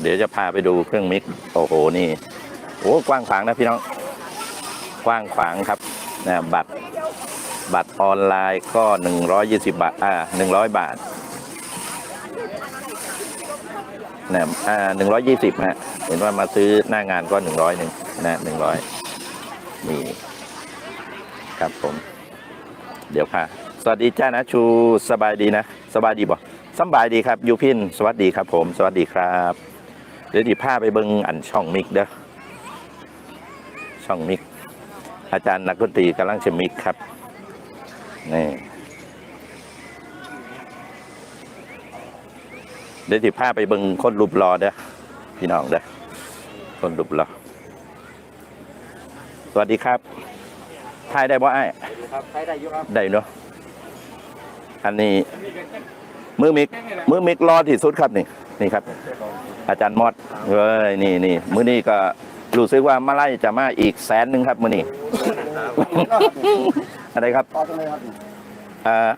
เดี๋ยวจะพาไปดูเครื่องมิกโอ้โหนี่โอ้กว้างขวางนะพี่น้องกว้างขวางครับนะบัตรบัตรออนไลน์ก็ 120 บาทอ่า100 บาทนะอ่า120ฮะเห็นว่ามาซื้อหน้างานก็ 100หนึ่งนะ100นี่ครับผม เดี๋ยวค่ะ สวัสดีจ้านะชูสบายดีนะ สบายดีบ่สบายดีครับยูพิน สวัสดีครับผม สวัสดีครับ ดี๋ยวดิพาไปเบิงอันช่องมิกเด้อช่องมิก อาจารย์นักดนตรีกำลังจะมิกครับนี่เดี๋ยวดิพาไปเบิงคนรูปรอเด้อพี่น้องเด้อคนรูปรอสวัสดีครับทายได้บ่ไอ้ายครับใช้ได้อยู่ครับได้เนาะอันนี้ มือมิกมือมิกรอที่สุดครับนี่นี่ครับ อาจารย์มอดเฮ้ยนี่นี่มือนี้ก็รู้สึกว่ามาไล่จะมาอีกแสนหนึ่งครับมือนี้อะไรครับต่อจังเลยครับอ่า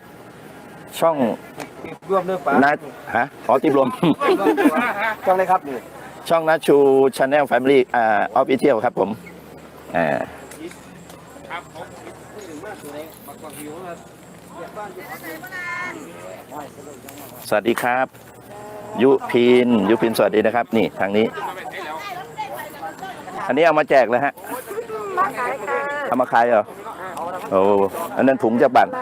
ช่องรวมเรื่องปลานะฮะขอติบรวมจังเลยครับนี่ช่องนัชูชาแนลแฟมิลี่อ่าออฟฟิเชียลครับผมอ่า สวัสดีครับ ยุพินยุพินสวัสดีนะครับ นี่ทางนี้ อันนี้เอามาแจกเลยฮะเอามาขายเหรอโอ้อันนั้นถุงจะบัตร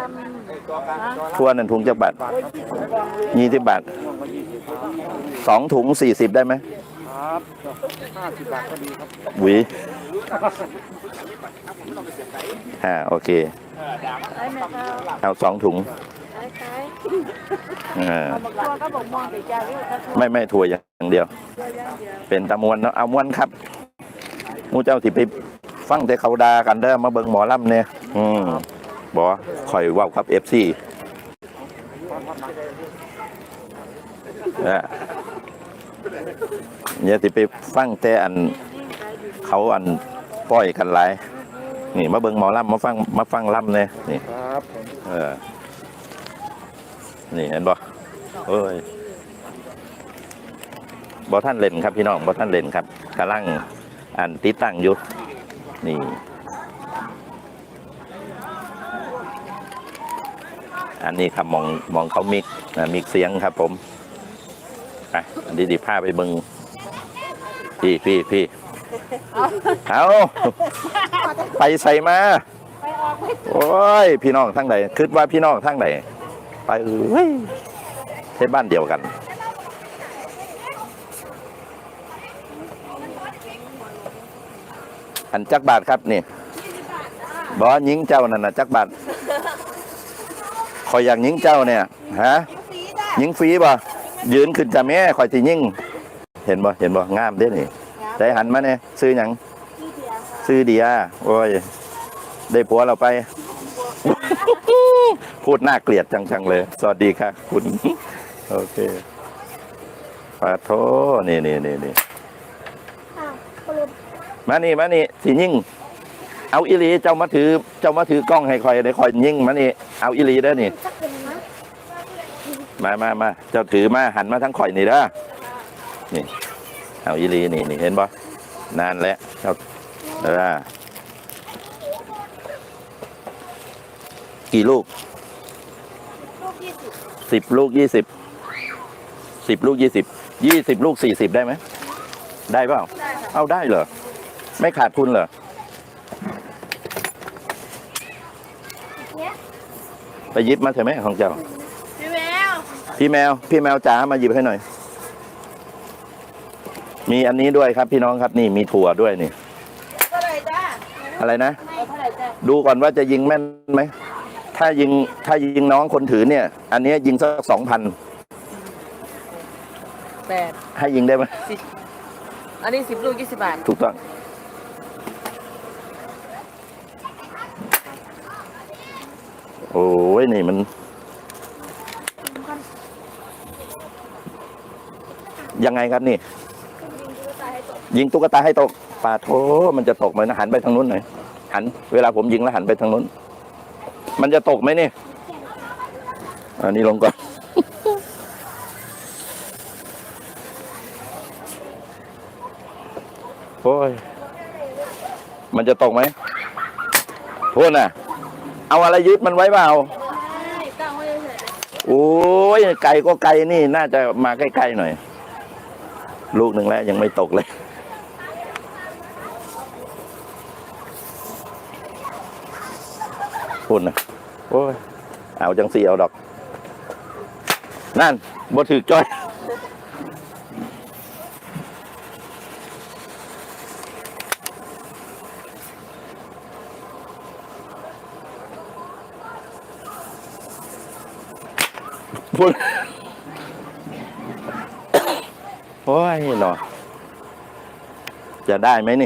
ทั่วนั้นถุงจะบัตรยี่สิบบาทสองถุงสี่สิบได้ไหมครับห้าสิบบาทก็ดีครับหวีอ่าโอเคได้ไหมคะ เอาสองถุงได้ใช้อ่าตัวก็บอกมองไปจ้าเรื่องถ้าทัวร์ไม่ไม่ถั่วอย่างเดียวตัวอย่างเดียว เป็นตะมวนเนาะเอามวนครับหมูเจ้าที่ไปฟังแต่เขาดากันเด้อมาเบิ่งหมอลำเนี่ยอืมบอกว่าคอยเว่าครับเอฟซีเนี่ยที่ไปฟังแต่อัน เขาอันป้อยกันหลาย นี่มาเบิ่งหมอลำมาฟังมาฟังลำเนี่ยนี่ครับผมเออนี่เห็นบ่เอ้ยบ่ท่านเล่นครับพี่น้องบ่ท่านเล่นครับกำลังอันติดตั้งอยู่นี่อันนี้ครับมองมองเขามิกนะมิกเสียงครับผมไปอันนี้ดิพาไปเบิงพี่พี่พี่ เอาไปใส่มาไปออกไปโอ้ยพี่น้องทั้งใดคิดว่าพี่น้องทั้งใดไปเอ้ยเทศบ้านเดียวกันอันจักบาทครับนี่บอยิงเจ้านั่นนะจักบาทคอยอยากยิงเจ้าเนี่ยฮะยิงฟรีบ่ยืนขึ้นจะแม่คอยสิยิงเห็นบ่เห็นบ่งามเด้นี่ ได้หันมาเนี่ยซื้อหยังที่เดียวค่ะซื้อเดียโอ้ย ได้ผัวเราไป พูดน่าเกลียดจังๆเลย สวัสดีค่ะ คุณ โอเคปาโทนี่นี่นี่นี่อ้าวปลุกมานี่มานี่สิยิ่ง เอาอิลีเจ้ามาถือ เจ้ามาถือกล้องให้คอยได้คอยยิ่งมานี่ เอาอิลีได้อนี่สักเป็นนะมามามาเจ้าถือมาหันมาทั้งข่อยนี่เด้อนี่ เอาอีหลีนี่นี่เห็นบ่นานแล้วเจ้าเออกี่ลูกลูกยี่สิบสิบลูกยี่สิบสิบลูกยี่สิบยี่สิบลูกสี่สิบได้ไหมได้เปล่าได้ค่ะเอาได้เหรอ ไม่ขาดทุนเหรอเนี้ยไปหยิบมาใช่ไหมของเจ้า พี่แมว พี่แมว พี่แมวจ๋ามาหยิบให้หน่อย มีอันนี้ด้วยครับพี่น้องครับนี่มีถั่วด้วยนี่ เท่าไหร่จ้าอะไรนะไม่เท่าไหร่จ้าดูก่อนว่าจะยิงแม่นไหม ถ้ายิงถ้ายิงน้องคนถือเนี่ย อันเนี้ยยิงสักสองพันแปดให้ยิงได้ไหมอันนี้สิบลูกยี่สิบบาทถูกต้อง โอ้ยนี่มัน ยังไงครับนี่ ยิงตุ๊กตาให้ตกปาโถมันจะตกไหมนะหันไปทางนู้นหน่อยหัน เวลาผมยิงแล้วหันไปทางนู้น มันจะตกไหมนี่อันนี้ลงก่อนโอ้ยมันจะตกไหมพูดน่ะ เอาอะไรยึดมันไว้เปล่าโอ้ยไกลก็ไกลนี่น่าจะมาใกล้ๆหน่อย ลูกหนึ่งแล้วยังไม่ตกเลย พูดนะโอ้ยเอาจังสีเอาดอก นั่นบ่ถือจ้อยพูดโอ้ยหนอจะได้ไหมนี่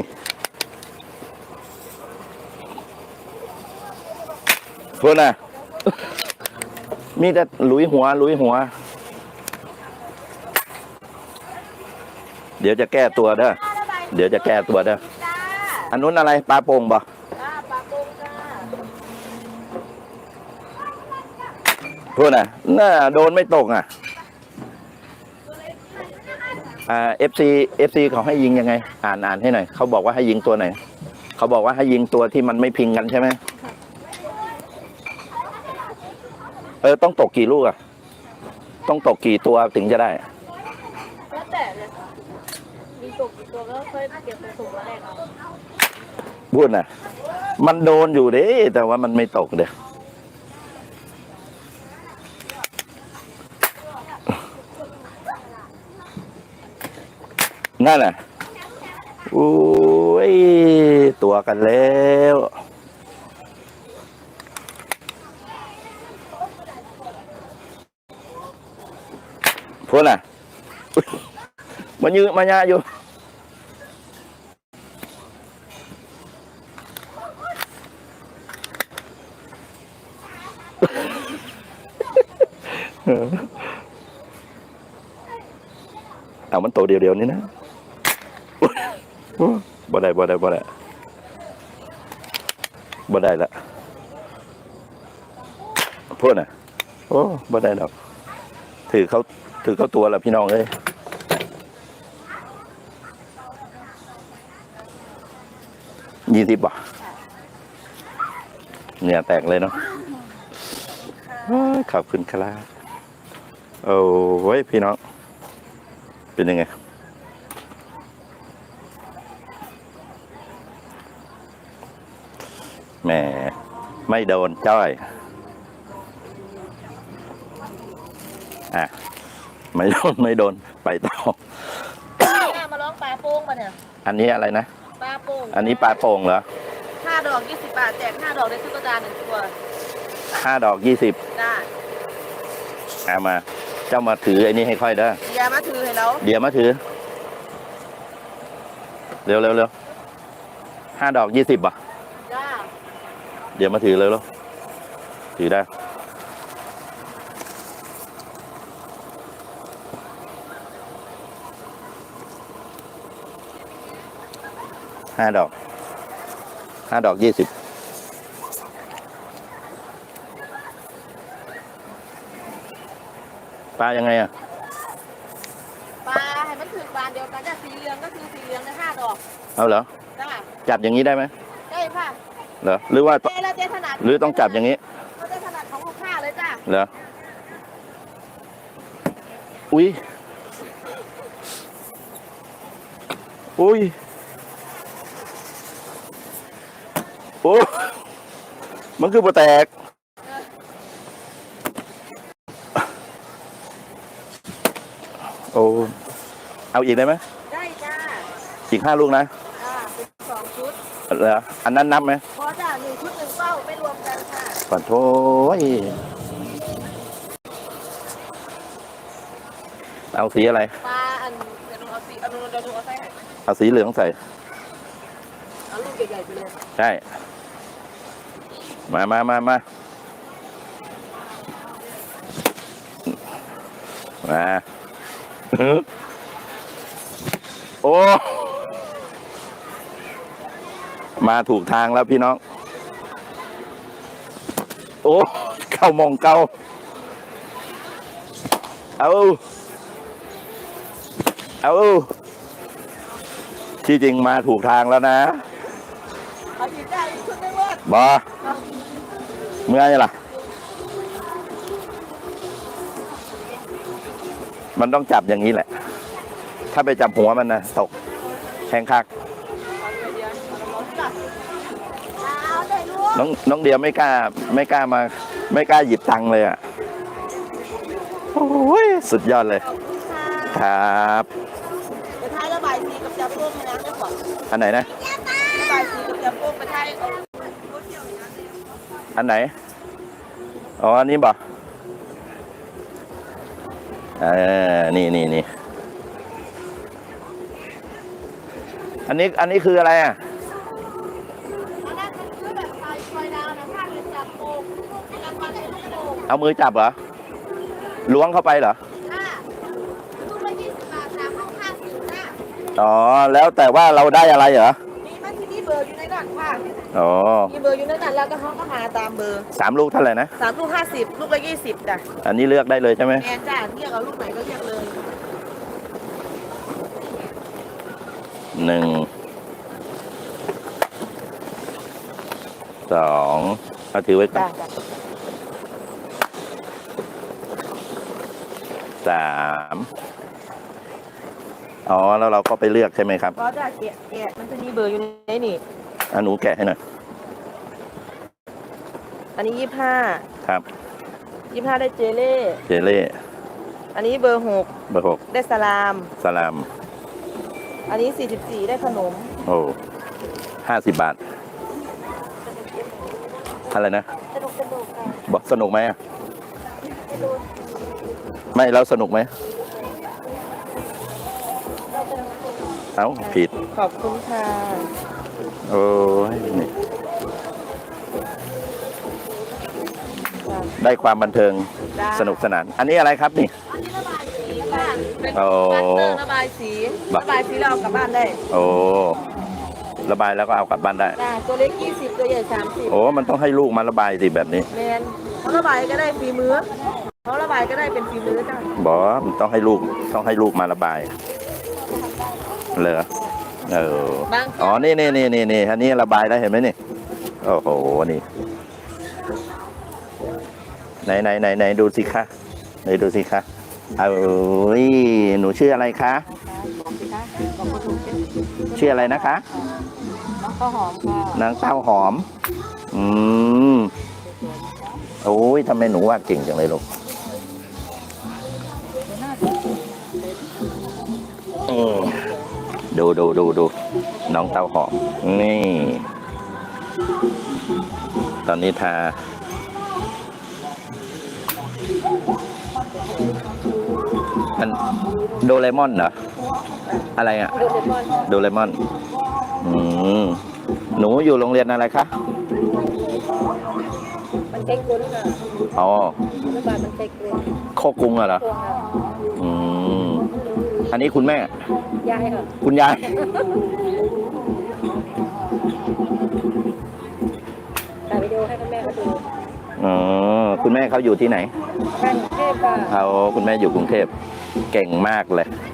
เพูดนน่ะ มีแต่ลุยหัว ลุยหัว เดี๋ยวจะแก้ตัวเด้อเดี๋ยวจะแก้ตัวเด้ออันนู้นอะไรปลาโป่งบ่จ้าปลาโป่ะน่าโดนไม่ตกอะอ่าเอฟซีเอฟซีเขาให้ยิงยังไง อ่านอ่านให้หน่อยเขาบอกว่าให้ยิงตัวไหนเขาบอกว่าให้ยิงตัวที่มันไม่พิงกันใช่ไหม เออต้องตกกี่ลูกอะต้องตกกี่ตัวถึงจะได้ แล้วแต่เลยค่ะมีตกกี่ตัวก็ค่อยเก็บไปส่งมาแรกเอาพูดนะมันโดนอยู่เด้แต่ว่ามันไม่ตกเด้นั่นน่ะโอ้ย ตัวกันแล้ว พูดน่ะมันยืมมายาอยู่เอามันโตเดียวๆนี่นะบ่ได้บ่ได้บ่ได้บ่ได้ละพูดน่ะ โอ้บ่ได้ดอกถือเขา ถือเขาตัวละพี่น้องเอ้ยยี่สิบบ่ะเนี่ยแตกเลยเนาะโอ้ยขอบคุณครับโอ้ไว้ยพี่น้อง เป็นยังไง แหม ไม่โดนจ้อย อะ ไม่โดนไม่โดนไปต่อ เนี่ยมาร้องปลาโป่งป่ะเนี่ยอันนี้อะไรนะ ปลาโป่งอันนี้ปลาโป่งเหรอห้าดอกยี่สิบบาทแจกห้าดอกได้ตุ๊กตาหนึ่งตัวห้าดอกยี่สิบจ้าเอามา เจ้ามาถือไอ้นี่ให้ค่อยเด้อ อย่ามาถือให้เราเดี๋ยวมาถือ เร็วเร็วเร็วห้าดอกยี่สิบอะ จ้า เดี๋ยวมาถือเลยเร็วถือได้ ห้าดอกห้าดอกยี่สิบปลายังไงอะปลาให้มันถือบานเดียวกันจ้ะสีเหลืองก็คือสีเหลืองในห้าดอกเอาเหรอจ้าจับอย่างนี้ได้ไหมได้ค่ะเหรอหรือว่าเจ๊แล้วเจ๊ถนัดหรือต้องจับอย่างนี้ก็เจ๊ถนัดของลูกค้าเลยจ้าเหรออุ้ยอุ้ย โอ้มันคือปแตก โอ้เอาอีกได้ไหมได้จ้าอีกห้าลูกนะจ้าเป็นสองชุดเหรออันนั้นนับไหมพอจ้าหนึ่งชุดหนึ่งเป้าไม่รวมกันค่ะปัดโถยเอาสีอะไรปลาอันเดี๋ยวหนูเอาสีเอาหนูเดี๋ยวหนูเอาใส่ให้เอาสีเหลืองใส่เอาลูกใหญ่ๆไปเลย ใช่ มามามามามาโอ้ มาถูกทางแล้วพี่น้อง โอ้เข้ามองเก้าเอาเอาที่จริงมาถูกทางแล้วนะเอาชิ้นได้ชุดไม่เวิร์ดบอ เมื่อยล่ะ มันต้องจับอย่างนี้แหละ ถ้าไปจับหัวมันนะตกแข้งคักน้องน้องเดียไม่กล้า ไม่กล้ามา ไม่กล้าหยิบตังค์เลยอะโอ้ยสุดยอดเลย ครับไปท้ายระบายสีกับจับพวกนะได้ก่อนอันไหนนะระบายสีกับจับพวกไปท้าย อันไหน อ๋อ อันนี้บ่เออนี่นี่นี่อันนี้ อันนี้คืออะไรอะอันนั้นมันคือแบบไฟไฟดาวนะถ้าเป็นจับโป่งแล้วก็ได้ลูกโป่งเอามือจับเหรอ ล้วงเข้าไปเหรอค่ะลูกละยี่สิบบาทสามห้องห้าสิบนะอ๋อ แล้วแต่ว่าเราได้อะไรเหรอ อ๋อมีเบอร์อยู่ในนั้นแล้วก็เขาก็หาตามเบอร์สามลูกเท่าไหร่นะสามลูกห้าสิบลูกละยี่สิบจ้ะอันนี้เลือกได้เลยใช่ไหมแอนจ้าเรียกเอาลูกไหนก็เรียกเลยหนึ่งสองเอาถือไว้ก่อนจ้าจ้ะสามอ๋อแล้วเราก็ไปเลือกใช่ไหมครับ ก็จะแกะแกะมันจะมีเบอร์อยู่ในนี่ อันหนูแกะให้หน่อยอันนี้ยี่ห้าครับยี่ห้าได้เจเล่เจเล่อันนี้เบอร์หกเบอร์หกได้สลาม สลาม อันนี้สี่สิบสี่ได้ขนม โอ้ห้าสิบบาท อะไรนะสนุกสนุกค่ะบอกสนุกไหมอะไม่แล้วสนุกไหมเอ้าผิด ขอบคุณค่ะ โอ้ยนี่ได้ความบันเทิงจ้าสนุกสนาน อันนี้อะไรครับนี่อันนี้ระบายสีค่ะเป็นโอ้บัตเตอร์ระบายสีบะระบายสีเราเอากลับบ้านได้โอ้ระบายแล้วก็เอากลับบ้านได้ จ้าตัวเล็กยี่สิบตัวใหญ่สามสิบโอ้มันต้องให้ลูกมาระบายสิแบบนี้แมนเขาระบายก็ได้ฝีมือเขาระบายก็ได้เป็นฝีมือจ้าบอกว่ามันต้องให้ลูกต้องให้ลูกมาระบายเหรอ เออ บางอ๋อ นี่นี่นี่นี่นี่อันนี้ระบายได้เห็นไหมนี่ โอ้โห นี่ ไหนไหนไหนไหนดูสิคะไหนดูสิคะเอาเอ้ยหนูชื่ออะไรคะชื่ออะไรนะคะ น้องข้าวหอมค่ะนางเต้าหอม อืม โอ้ยทำไมหนูวาดเก่งจังเลยลูกอืม ดูดูดูดูน้องเต้าหอมนี่ ตอนนี้ทามันโดเรมอนเหรอ อะไรอะโดเรมอนอืมหนูอยู่โรงเรียนอะไรคะมันเช็คกุ้นค่ะอ๋อระบายมันเช็คเลยโคกรุงอะเหรอตัวค่ะอืมอันนี้คุณแม่ ยายค่ะคุณยาย ถ่ายวิดีโอให้คุณแม่เขาดูอ๋อ คุณแม่เขาอยู่ที่ไหนแม่เทพค่ะ เขาคุณแม่อยู่กรุงเทพ เก่งมากเลยค